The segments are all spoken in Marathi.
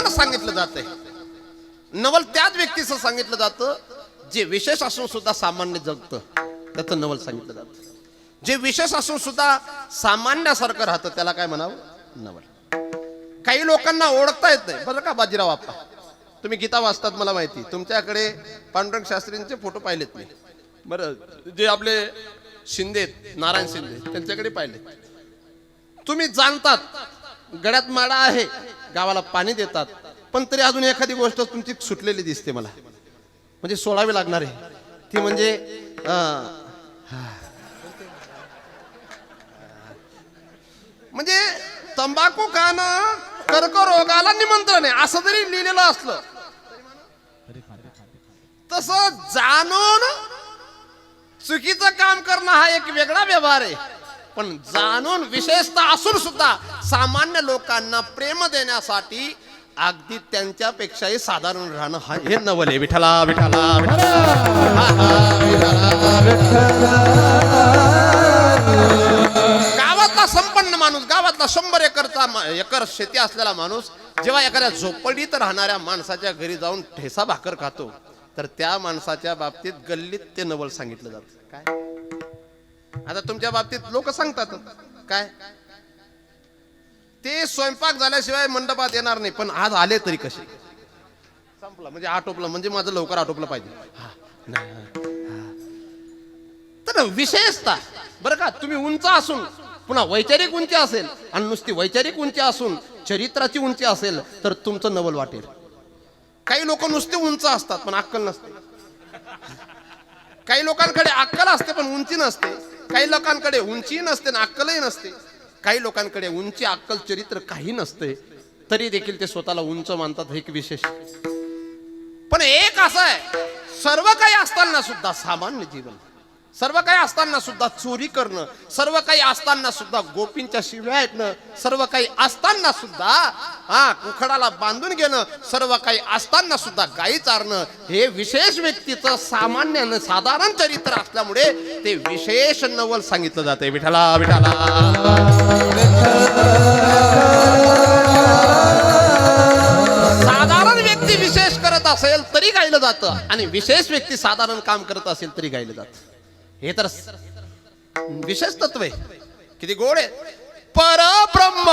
नवल सांगितलं जातंय. नवल त्याच व्यक्तीचं सांगितलं जातं जे विशेष असून सुद्धा सामान्य जगतं. त्याचं नवल सांगितलं जातं. जे विशेष असून सुद्धा सामान्यासारखं राहतं त्याला काय म्हणावं? नवल. काही लोकांना ओळखता येत नाही. बरं का बाजीराव आप्पा? तुम्ही गीता वाचतात मला माहिती. तुमच्याकडे पांडुरंग शास्त्रींचे फोटो पाहिलेत मी. बरं जे आपले शिंदे आहेत, नारायण शिंदे त्यांच्याकडे पाहिले तुम्ही जाणतात गड्यात माडा आहे. गावाला पाणी देतात. पण तरी अजून एखादी गोष्ट तुमची सुटलेली दिसते मला. म्हणजे सोडावी लागणार आहे. ती म्हणजे म्हणजे तंबाखू खाणं कर्करोगाला निमंत्रण आहे. असं जरी लिहिलेलं असलं तस जाणून चुकीचं काम करणं हा एक वेगळा व्यवहार आहे. पण जाणून विशेषतः असून सुद्धा सामान्य लोकांना प्रेम देण्यासाठी अगदी त्यांच्यापेक्षाही साधारण राहणं हा हे नवल आहे. विठला विठला गावातला संपन्न माणूस गावातला शंभर एकरचा एकर शेती असलेला माणूस जेव्हा एखाद्या झोपडीत राहणाऱ्या माणसाच्या घरी जाऊन ठेसा भाकर खातो तर त्या माणसाच्या बाबतीत गल्लीत ते नवल सांगितलं जातं. काय? आता तुमच्या बाबतीत लोक सांगतात. काय? ते स्वयंपाक झाल्याशिवाय मंडपात येणार नाही पण आज आले तरी कसे? संपलं. म्हणजे आटोपलं. म्हणजे माझं लवकर आटोपलं पाहिजे. तर विशेषतः बरं का तुम्ही उंच असून पुन्हा वैचारिक उंची असेल आणि नुसती वैचारिक उंची असून चरित्राची उंची असेल तर तुमचं नवल वाटेल. काही लोक नुसते उंच असतात पण अक्कल नसते. काही लोकांकडे अक्कल असते पण उंची नसते. काही लोकांकडे उंची नसते ना अक्कलही नसते. काही लोकांकडे उंची अक्कल चरित्र काही नसते. तरी देखील ते स्वतःला उंच मानतात एक विशेष. पण एक असं आहे सर्व काही असताना सुद्धा सामान्य जीवन सर्व काही असताना सुद्धा चोरी करणं सर्व काही असताना सुद्धा गोपींच्या शिव्या ऐकणं सर्व काही असताना सुद्धा हा कुखडाला बांधून घेणं सर्व काही असताना सुद्धा गाई चारणं हे विशेष व्यक्तीचं सामान्य साधारण चरित्र असल्यामुळे ते विशेष नवल सांगितलं जाते विठाला विठाला साधारण व्यक्ती विशेष करत असेल तरी गायलं जातं आणि विशेष व्यक्ती साधारण काम करत असेल तरी गायलं जातं. हे तर विशेष तत्व. आहे किती गोड आहे परब्रह्म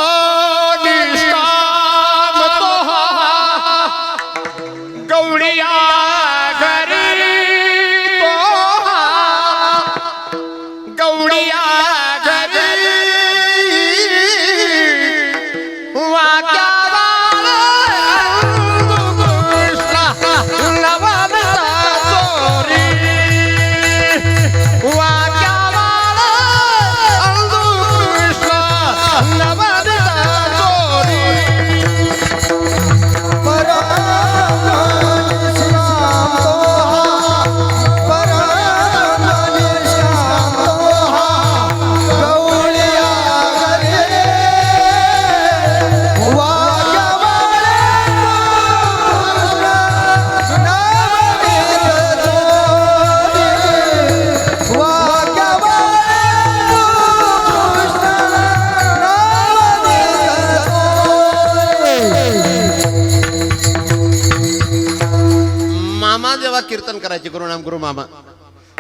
करायचे गुरुनाम गुरु मामा.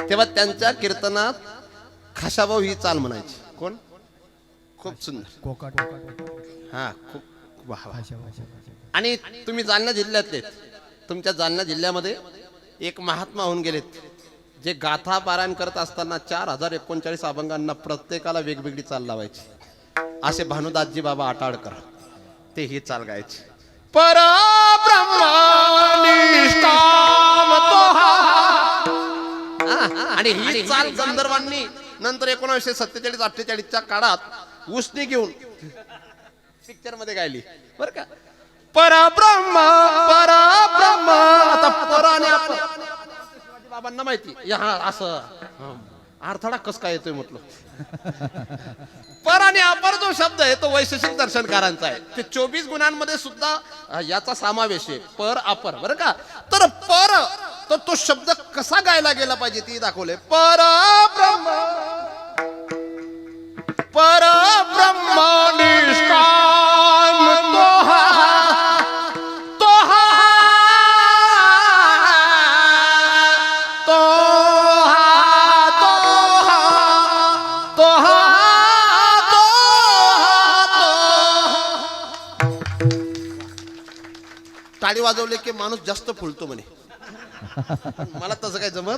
तेव्हा त्यांच्या कीर्तनात खाशाभाऊ ही चाल म्हणायची. कोण? खूप सुंदर. हा खूप वा वा. आणि तुम्ही जालना जिल्ह्यातले तुमच्या जालना जिल्ह्यामध्ये एक महात्मा होऊन गेलेत. जे गाथा पारायण करत असताना चार हजार एकोणचाळीस अभंगांना प्रत्येकाला वेगवेगळी चाल लावायची. असे भानुदासजी बाबा आटाळकर ते ही चाल गायचे. हा. हा, आणि ही चाल गंधर्वांनी नंतर एकोणीसशे सत्तेचाळीस अठ्ठेचाळीसच्या काळात उसनी घेऊन पिक्चरमध्ये गायली. बर का? परब्रह्म परब्रह्म. आता पर आणि अपर. शिवाजी बाबांना माहिती. हा असं. अडथळा कस काय येतोय म्हटलं? पर आणि अपर जो शब्द आहे तो वैशेषिक दर्शनकारांचा आहे. ते चोवीस गुणांमध्ये सुद्धा याचा समावेश आहे. पर अपर. बरं का? तर पर तर तो शब्द कसा गायला गेला पाहिजे ती दाखवले. पर वाजवले की माणूस जास्त फुलतो म्हणे. मला तसं काय जमत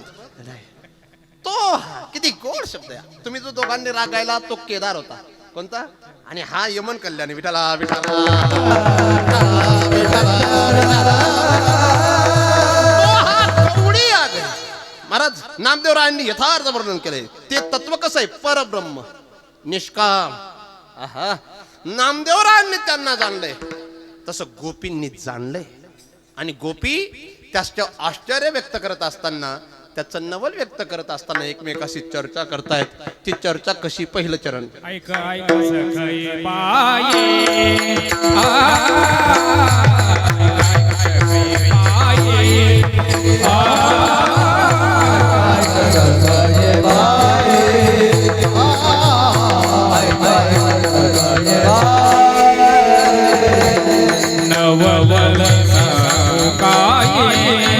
तो किती गोड शब्द आहे. तुम्ही जो दोघांनी राग गायला तो केदार होता. कोणता? आणि हा यमन कल्याणी. विठाला विठाला महाराज नामदेवरायांनी यथार्थ वर्णन केले ते तत्व कसं आहे? परब्रह्म. निष्काम. आहा. नामदेवरायांनी त्यांना जाणलंय. तसं गोपींनी जाणलंय. आणि गोपी त्याचं आश्चर्य व्यक्त करत असताना त्याचं नवल व्यक्त करत असताना एकमेकाशी चर्चा करतायत ती चर्चा कशी पहिलं चरण ऐक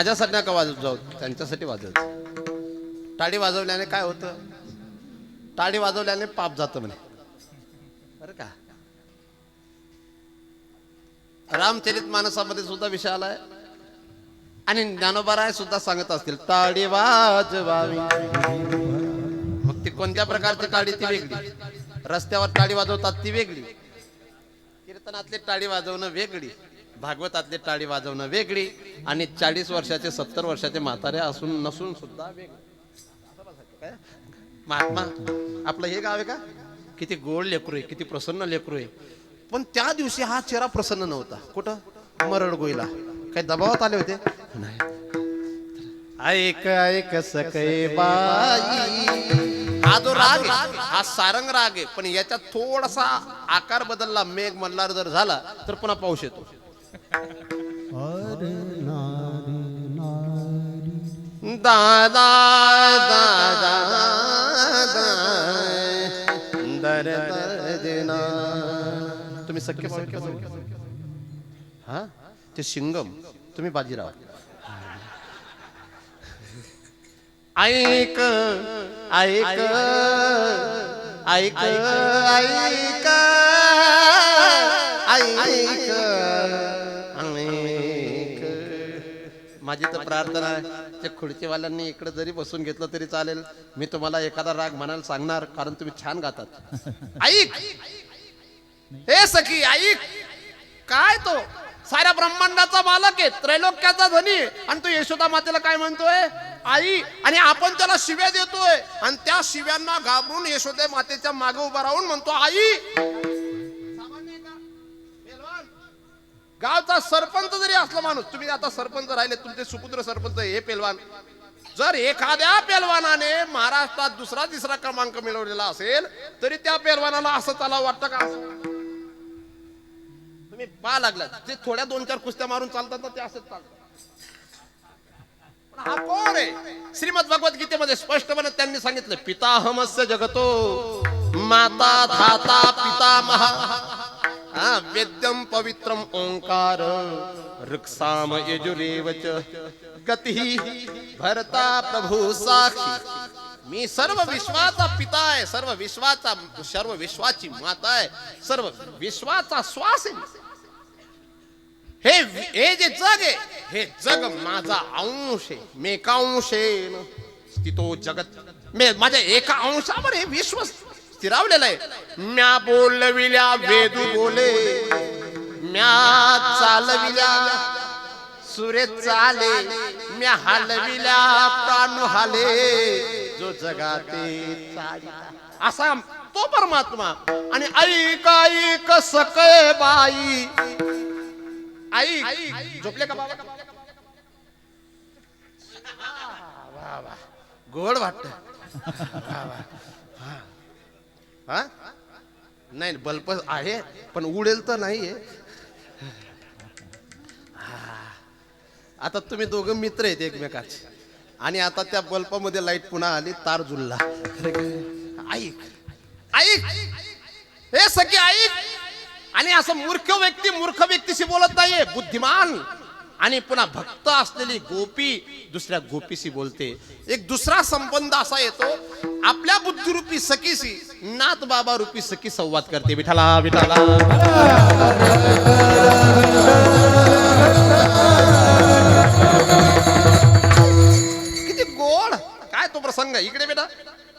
माझ्यासाठी नका वाजवत जाऊ त्यांच्यासाठी वाजवत टाळी वाजवल्याने काय होतं? टाळी वाजवल्याने पाप जातं म्हणे. बरं का? रामचरित मानसामध्ये सुद्धा विषय आलाय आणि ज्ञानोबाराय सुद्धा सांगत असतील ताडी वाजवावी. मग ती कोणत्या प्रकारची टाळी? ती वेगळी. रस्त्यावर टाळी वाजवतात ती वेगळी. कीर्तनातली टाळी वाजवणं वेगळी. भागवतातले टाळी वाजवणं वेगळी आणि चाळीस वर्षाचे सत्तर वर्षाचे म्हातारे असून नसून सुद्धा वेगळी. महात्मा आपलं हे गाव आहे का? किती गोड लेकरू आहे किती प्रसन्न लेकरू आहे. पण त्या दिवशी हा चेहरा प्रसन्न नव्हता. कुठं? मरड गोईला. काही दबावात आले होते? नाही. ऐक ऐक सकै बाई. हा जो राग आहे हा सारंग राग आहे. पण याच्यात थोडासा आकार बदलला मेघ मल्हार जर झाला तर पुन्हा पाऊस येतो. दादा दादा दर दर्दना. तुम्ही सख्य सख्य हा? ते शिंगम. तुम्ही बाजीराव. ऐक ऐक ऐक ऐक ऐक ऐक माझी तर प्रार्थना आहे त्या खुर्चीवाल्यांनी इकडे जरी बसून घेतलं तरी चालेल. मी तुम्हाला एखादा राग म्हणायला सांगणार कारण तुम्ही छान गातात. ऐक! हे सखी ऐक! काय तो? साऱ्या ब्रह्मांडाचा मालक आहे त्रैलोक्याचा धनी. आणि तो यशोदा मातेला काय म्हणतोय? आई आणि आपण त्याला शिव्या देतोय. आणि त्या शिव्यांना घाबरून यशोदा मातेच्या मागे उभा राहून म्हणतो आई गावचा सरपंच जरी असला माणूस तुम्ही आता सरपंच राहिले तुमचे सुपुत्र सरपंच हे पेलवान. जर एखाद्या पेलवानाने महाराष्ट्रात दुसरा तिसरा क्रमांक मिळवलेला असेल तरी त्या पेलवानाला असं त्याला वाटतं का? तुम्ही पा लागला जे थोड्या दोन चार कुस्त्या मारून चालतात ना ते असंच चालतात. हा कोण आहे? श्रीमद भगवत गीतेमध्ये स्पष्टपणे त्यांनी सांगितलं पिताहमस्य जगतो माता धाता पितामह. हा वेद्यम पवित्रम ओंकार। ऋक्साम यजुरेव गती भरता प्रभू साक्षी। मी सर्व विश्वाचा पिता आहे सर्व विश्वाचा सर्व विश्वाची माता आहे सर्व विश्वाचा श्वास आहे हे हे जे जग आहे हे जग माझा अंश आहे मेकांश आहे स्थितो जगत। मे माझ्या एका अंशावर हे विश्व स्थिरावलेलं आहे. म्या बोलविल्या वेदू बोले. म्या चालविल्या सुरे चाले. म्या हलविल्या प्राणू हाले. जो जगाते असा तो परमात्मा. आणि ऐक ऐक सकळ बाई. आई झोपले का बाबा? गोड वाटत. हा? नाही बल्ब आहे पण उडेल तर नाहीये. आता तुम्ही दोघं मित्र आहेत एकमेकाचे. आणि आता त्या बल्बामध्ये लाइट पुन्हा आली तार जुळला ऐक ऐक. हे सगळे ऐक. आणि असं मूर्ख व्यक्ती मूर्ख व्यक्तीशी बोलत नाहीये बुद्धिमान. आणि पुन्हा भक्त असलेली गोपी दुसऱ्या गोपीशी बोलते. एक दुसरा संबंध असा येतो आपल्या बुद्धिरूपी सखीशी नाथ बाबा रूपी सखी संवाद करते. विठाला विठाला किती गोड. काय तो प्रसंग आहे? इकडे बेटा.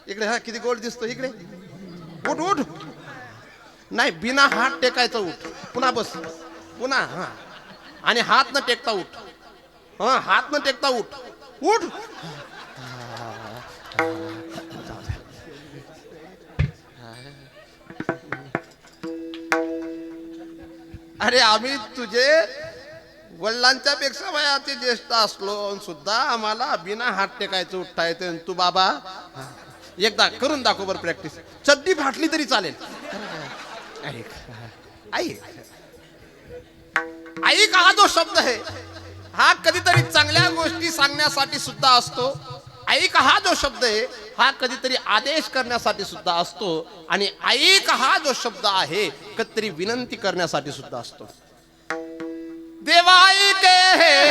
इकडे हा किती गोड दिसतो इकडे. उठ उठ. नाही बिना हात टेकायचं उठ. पुन्हा बस. पुन्हा हा. आणि हात न टेकता उठ. हा हात न टेकता उठ. उठ. अरे आम्ही तुझे वडिलांच्या पेक्षा वयाचे ज्येष्ठ असलो सुद्धा आम्हाला बिना हात टेकायचं उठता येते. आणि तू बाबा एकदा करून दाखव बरं प्रॅक्टिस चड्डी फाटली तरी चालेल. ऐक. ऐक ऐक हा जो शब्द आहे हा कधीतरी चांगल्या गोष्टी सांगण्यासाठी सुद्धा असतो. ऐक हा जो शब्द आहे हा कधीतरी आदेश करण्यासाठी सुद्धा असतो. आणि ऐक हा जो शब्द आहे कधीतरी विनंती करण्यासाठी सुद्धा असतो. देवा के हे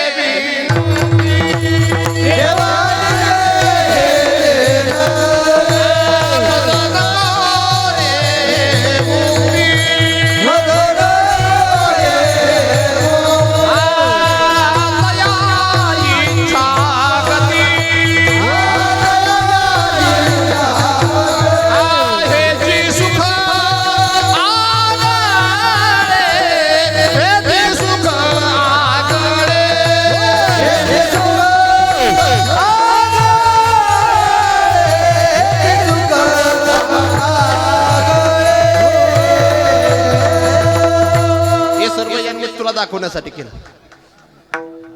दाखवण्यासाठी केलं.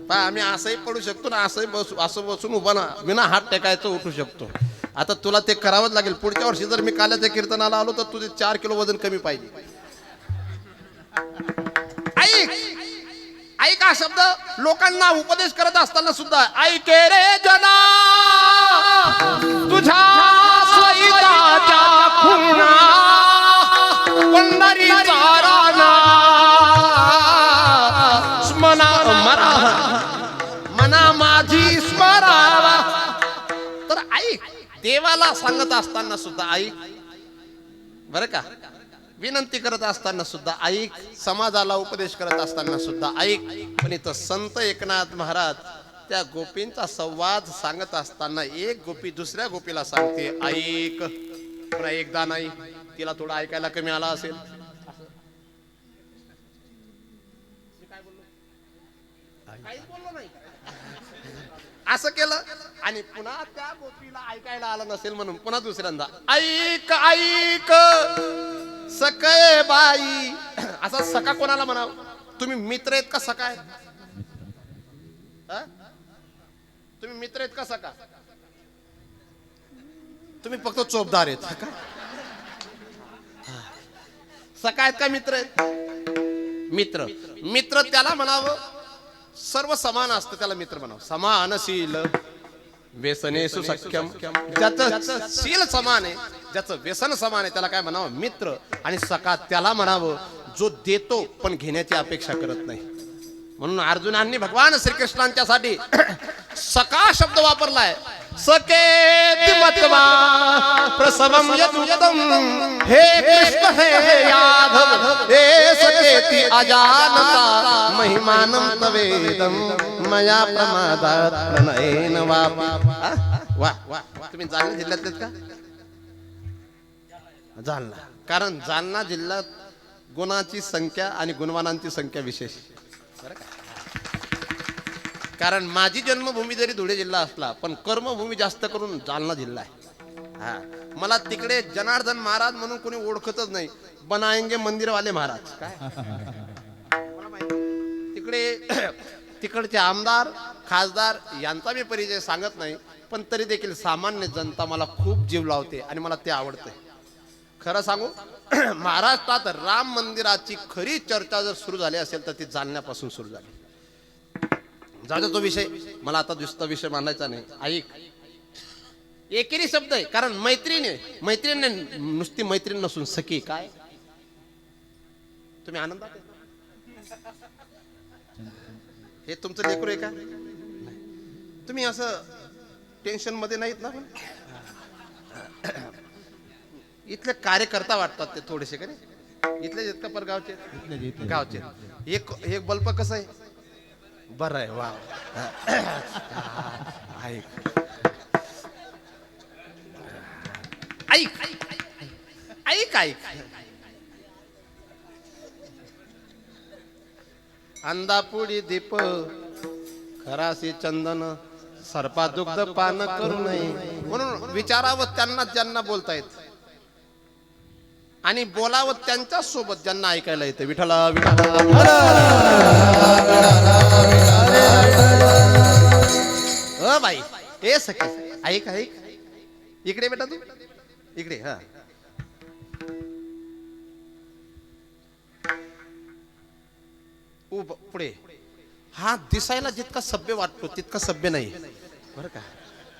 पा आम्ही असंही पडू शकतो ना असंही बसू असं बसून उभा ना विना हात टेकायचं उठू शकतो. आता तुला ते करावंच लागेल. पुढच्या वर्षी जर मी काल्याच्या कीर्तनाला आलो तर तुझे चार किलो वजन कमी पाहिजे. ऐक! ऐक हा शब्द. लोकांना उपदेश करत असताना सुद्धा ऐके रे जना! तुझ्या स्वैताच्या खुणा पंढरीचा राणा देवाला सांगत असताना सुद्धा ऐक बरं का? विनंती करत असताना सुद्धा ऐक समाजाला उपदेश करत असताना सुद्धा ऐक पण इथं संत एकनाथ महाराज त्या गोपींचा संवाद सांगत असताना एक गोपी दुसऱ्या गोपीला सांगते ऐक पुन्हा एकदा नाही तिला थोडं ऐकायला कमी आला असेल. असं केलं? आणि पुन्हा त्या गोपीला ऐकायला आलं नसेल म्हणून पुन्हा दुसऱ्यांदा. ऐक ऐक. सकय बाई. असा सका कोणाला म्हणाव? तुम्ही मित्र आहेत का सका आहेत? हा? तुम्ही मित्र आहेत का सका? तुम्ही फक्त चोपदार आहेत. का? हा. सका आहेत का मित्र आहेत? मित्र. मित्र त्याला म्हणावं सर्व समान असतं त्याला मित्र म्हणावं. समानशील. व्यसनेसु सख्यम ज्याचं शील समान आहे ज्याचं व्यसन समान आहे त्याला काय म्हणावं? मित्र. आणि सका त्याला म्हणावं जो देतो पण घेण्याची अपेक्षा करत नाही. म्हणून अर्जुनांनी भगवान श्रीकृष्णांच्यासाठी सका शब्द वापरलाय. सके प्रसवम हे कृष्ण हे यादव हे सकेति अजानता महिमानं तवेदम मया प्रमादात प्रणयेन वा वा तुम्ही जालना जिल्ह्यातलेत का? जालना. कारण जालना जिल्ह्यात गुणाची संख्या आणि गुणवानांची संख्या विशेष. कारण माझी जन्मभूमी जरी धुळे जिल्हा असला पण कर्मभूमी जास्त करून जालना जिल्हा आहे. हा. मला तिकडे जनार्दन महाराज म्हणून कोणी ओळखतच नाही. बनायंगे मंदिरवाले महाराज. काय? तिकडे तिकडचे आमदार खासदार यांचा मी परिचय सांगत नाही पण तरी देखील सामान्य जनता मला खूप जीव लावते आणि मला ते आवडते. खरं सांगू महाराष्ट्रात राम मंदिराची खरी चर्चा जर सुरू झाली असेल तर ती जाणण्यापासून सुरू झाली. जाऊ तो विषय मला आता दुसरा विषय मानायचा नाही. ऐक. एकेरी शब्द आहे कारण मैत्रीण आहे. नुसती मैत्रीण नसून सखी काय? तुम्ही आनंदात हे तुमचं लेकरू आहे का. तुम्ही असं टेन्शनमध्ये नाहीत ना इथले कार्यकर्ता वाटतात ते थोडेसे का इथले आहेत का पर गावचे? गावचे. एक एक बल्ब कसं आहे? बरं आहे वा ऐक ऐक. ऐक ऐक. अंदापुडी दीप. खरासी चंदन सर्पा दुग्ध पान करू नये. म्हणून विचारावं त्यांना ज्यांना बोलता येत आणि बोलावं त्यांच्यासोबत ज्यांना ऐकायला येतं. विठला अ बाई हे सखी ऐक ऐक. इकडे बेटा तू. इकडे हा. पुढे. हा दिसायला जितका सभ्य वाटतो तितका सभ्य नाही. बरं का?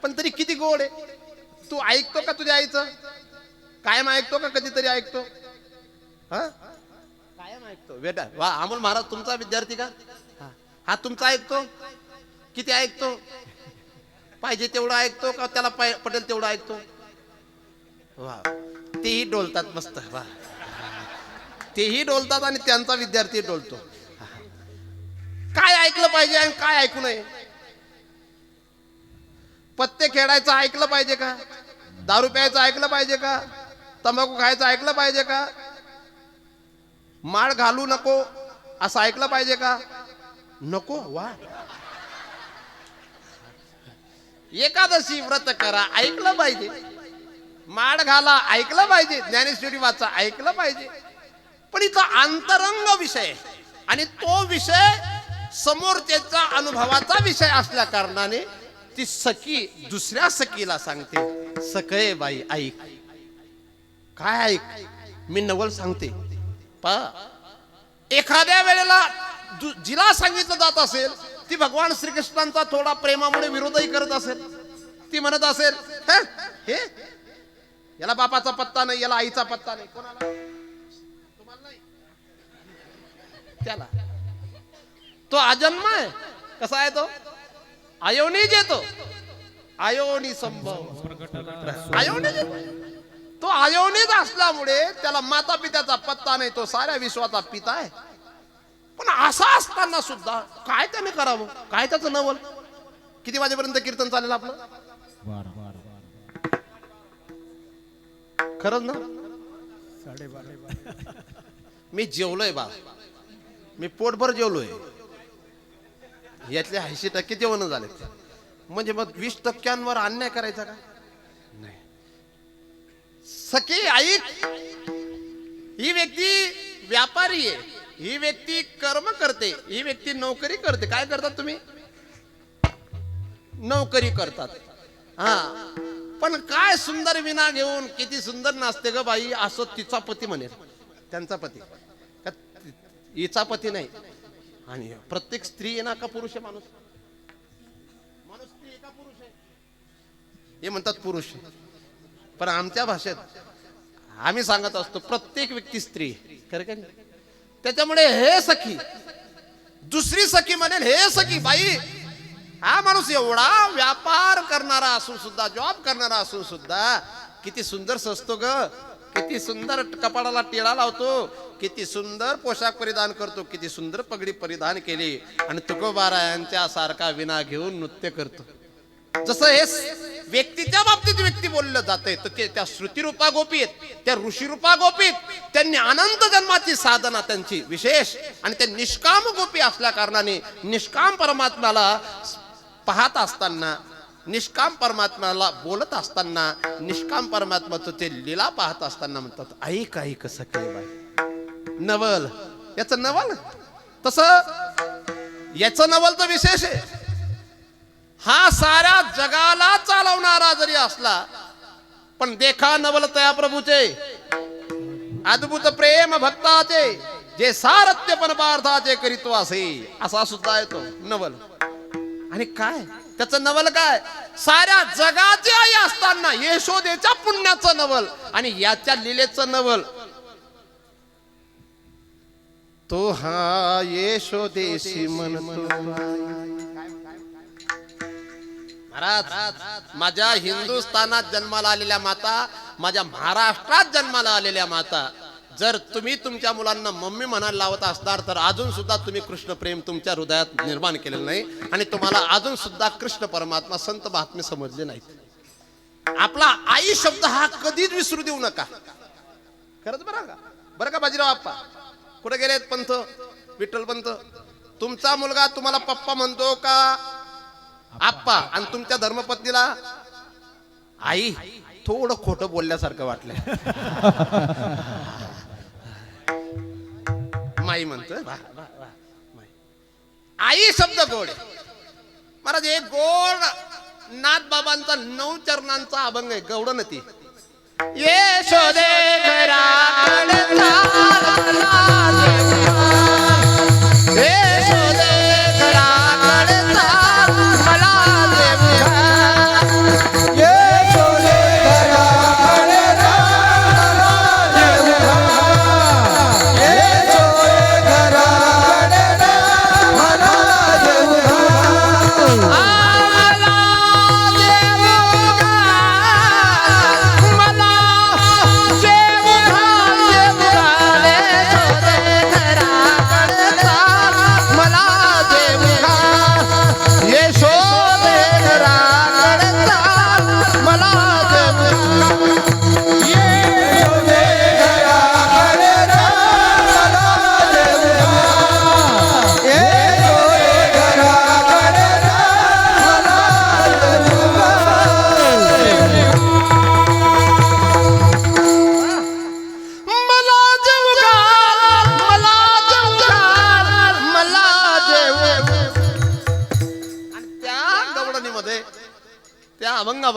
पण तरी किती गोड आहे. तू ऐकतो का तुझ्या आईचं? कायम ऐकतो का कधीतरी ऐकतो? हा? कायम ऐकतो. बेटा वा अमोल महाराज तुमचा विद्यार्थी का? हा. तुमचा ऐकतो? किती ऐकतो? पाहिजे तेवढं ऐकतो का त्याला पाय- पटेल तेवढं ऐकतो? वा. तेही डोलतात मस्त. वा. तेही डोलतात आणि त्यांचा विद्यार्थी डोलतो. काय ऐकलं पाहिजे आणि काय ऐकू नये? पत्ते खेळायचं ऐकलं पाहिजे का? दारू प्यायचं ऐकलं पाहिजे का? तंबाखू खायचं ऐकलं पाहिजे का? माळ घालू नको असं ऐकलं पाहिजे का? नको वा. एकादशी व्रत करा ऐकलं पाहिजे. माळ घाला ऐकलं पाहिजे. ज्ञानेश्वरी वाचा ऐकलं पाहिजे. पण इथं अंतरंग विषय आणि तो विषय समोर त्याचा अनुभवाचा विषय असल्या कारणाने ती सखी दुसऱ्या सखीला सांगते सकळे बाई ऐक. काय ऐक? मी नवल सांगते. पा. एखाद्या वेळेला जिला सांगितलं जात असेल ती भगवान श्रीकृष्णांचा थोडा प्रेमामुळे विरोधही करत असेल. ती म्हणत असेल हे? याला बापाचा पत्ता नाही याला आईचा पत्ता नाही कोणाला? तुम्हाला नाही. त्याला? तो अजन्म आहे कसा आहे तो? अयोनीज येतो अयोनी संभव। अयोनीज येतो. तो। अयोनीज असल्यामुळे त्याला माता पित्याचा पत्ता नाही तो साऱ्या विश्वाचा पिता आहे. पण असा असताना सुद्धा काय त्याने करावं? काय त्याचं नवल? किती वाजेपर्यंत कीर्तन चालेल आपलं? खरंच ना? मी जेवलोय बा. मी पोटभर जेवलोय. यातले ऐंशी टक्के जेवण झाले. म्हणजे मग वीस टक्क्यांवर अन्याय करायचा का? नाही. सखी आई ही व्यक्ती व्यापारी आहे. ही व्यक्ती कर्म करते. ही व्यक्ती नोकरी करते. काय करतात तुम्ही? नोकरी करतात. हा. पण काय सुंदर विना घेऊन किती सुंदर नाचते ग बाई असं तिचा पती म्हणेल. त्यांचा पती. हिचा पती नाही. आणि प्रत्येक स्त्री आहे ना का पुरुष आहे माणूस? माणूस स्त्री आहे का पुरुष आहे? हे म्हणतात पुरुष. पण आमच्या भाषेत आम्ही सांगत असतो प्रत्येक व्यक्ती स्त्री खरं का त्याच्यामुळे हे सखी दुसरी सखी म्हणेल हे सखी बाई हा माणूस एवढा व्यापार करणारा असून सुद्धा जॉब करणारा असून सुद्धा किती सुंदर सजतो ग. किती सुंदर कपाळाला टिळा लावतो. किती सुंदर पोशाख परिधान करतो किती सुंदर पगडी परिधान केली. आणि तुकोबारायांच्या सारखा विना घेऊन नृत्य करतो. जसं हे व्यक्तीच्या बाबतीत व्यक्ती बोललं जाते तर ते त्या श्रुतिरूपा गोपीत त्या ऋषीरूपा गोपीत त्यांनी अनंत जन्माची साधना त्यांची विशेष आणि ते निष्काम गोपी असल्या कारणाने निष्काम परमात्म्याला पाहत असताना निष्काम परमात्म्याला बोलत असताना निष्काम परमात्म्याचं ते लीला पाहत असताना म्हणतात ऐक ऐक सखे बाई? नवल. याचं नवल? तस याचं नवल तर विशेष आहे. हा साऱ्या जगाला चालवणारा जरी असला पण देखा नवल तया प्रभूचे अद्भुत प्रेम भक्ताचे जे सारथ्य पण पार्थाचे करीतो असे असा सुद्धा येतो नवल. आणि काय? त्याचं नवल काय? साऱ्या जगाची आई असताना यशोदेच्या पुण्याचं नवल आणि याच्या लिलेचं नवल. तो हा यशोदेशी म्हणतो. महाराज माझ्या हिंदुस्थानात जन्माला आलेल्या माता माझ्या महाराष्ट्रात जन्माला आलेल्या माता जर तुम्ही तुमच्या मुलांना मम्मी म्हणायला लावत असणार तर अजून सुद्धा तुम्ही कृष्ण प्रेम तुमच्या हृदयात निर्माण केलेलं नाही आणि तुम्हाला अजून सुद्धा कृष्ण परमात्मा संत महात्मे समजले नाहीत. आपला आई शब्द हा कधीच विसरू देऊ नका. खरंच बरं का? बरं का बाजीराव आप्पा? कुठे गेलेत पंथ? विठ्ठल पंथ? तुमचा मुलगा तुम्हाला पप्पा म्हणतो का? आप्पा. आणि तुमच्या धर्मपत्नीला? आई थोडं खोटं बोलल्यासारखं वाटलं माई म्हणत आई शब्द गोड. महाराज हे गोड नाथ बाबांचा नऊ चरणांचा अभंग आहे. गौड नती यशोदे घराकडचा यशोदे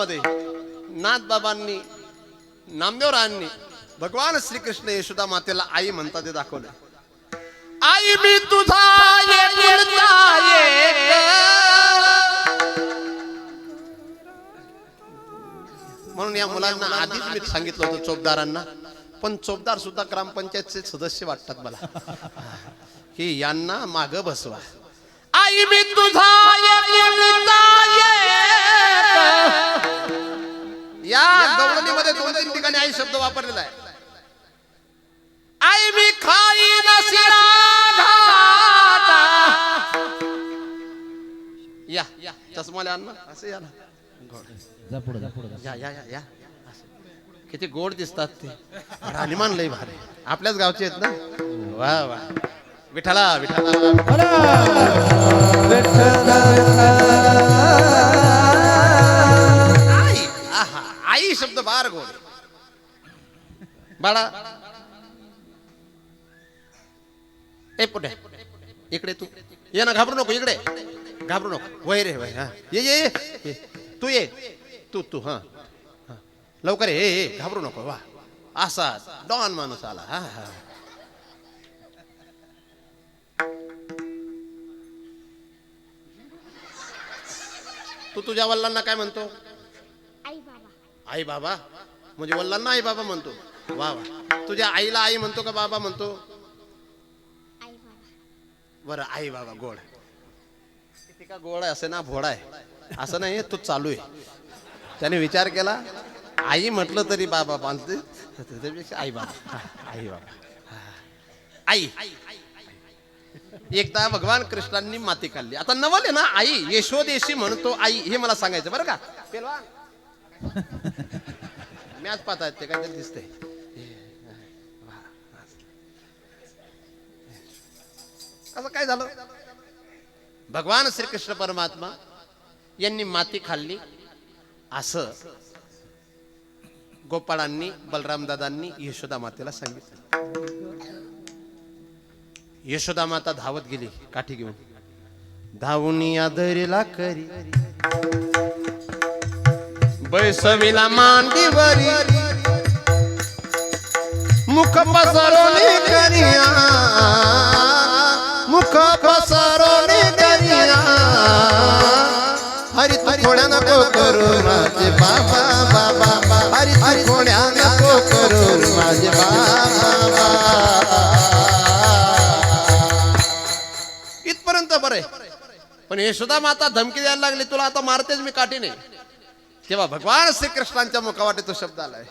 त्या नाथबाबांनी नामदेवरायांनी भगवान श्रीकृष्ण यशोदा मातेला आई म्हणता ते दाखवलं आई मी तुझा म्हणून या मुलांना आधीच मी सांगितलं होतं चोपदारांना पण चोपदार सुद्धा ग्रामपंचायतचे सदस्य वाटतात मला. की यांना माग बसवा. आई मी तुझा. या गवळणीमध्ये दोन तीन ठिकाणी आई शब्द वापरलेला आहे. आई मी खाई. या या चष्माले आण ना. असे या ना. या या या या. असं. किती गोड दिसतात ते. राणीमान लय भारी. आपल्याच गावचे आहेत ना? वा वा. विठाला विठाला आई आहा, आई शब्द बार गोड बाळा. ए पुढे. इकडे तू. ये ना घाबरू नको इकडे. घाबरू नको. वय रे वय हा. ये ये तू ये. तू तू हा. लवकर ये. घाबरू नको वा. असा डॉन माणूस आला. हा हा. तू तुझ्या वडिलांना काय म्हणतो? आई बाबा. आई बाबा? म्हणजे वडिलांना आई बाबा म्हणतो. वा वा. तुझ्या आईला आई म्हणतो का बाबा म्हणतो? आई बाबा. बरं आई बाबा गोड. का गोड आहे असं ना भोडा आहे. असं नाही तो चालू आहे. त्याने विचार केला आई म्हटलं तरी बाबा बांधते. त्यापेक्षा आई बाबा. आई बाबा. आई. एकदा भगवान कृष्णांनी माती काढली. आता नवल आहे ना आई यशोदेशी म्हणतो आई हे मला सांगायचं बरं का? मॅच पाहतायत ते काय दिसतंय. असं काय झालं? भगवान श्रीकृष्ण परमात्मा यांनी माती खाल्ली. असं गोपाळांनी बलरामदादांनी यशोदा मातेला सांगितलं. यशोदा माता धावत गेली काठी घेऊन. धावून या दरीला करी मांडी वरी मुख पसरवली करिया मुख पसरवली करिया हरी तू खोड्या नको करू माझे बाबा बाबा. हरी हरी खोड्या नको करू माझे बाबा. इथपर्यंत बरं आहे पण यशोदा माता धमकी द्यायला लागली तुला आता मारतेच मी काठीने तेव्हा भगवान श्रीकृष्णांच्या मुखावाटे तो शब्द आलाय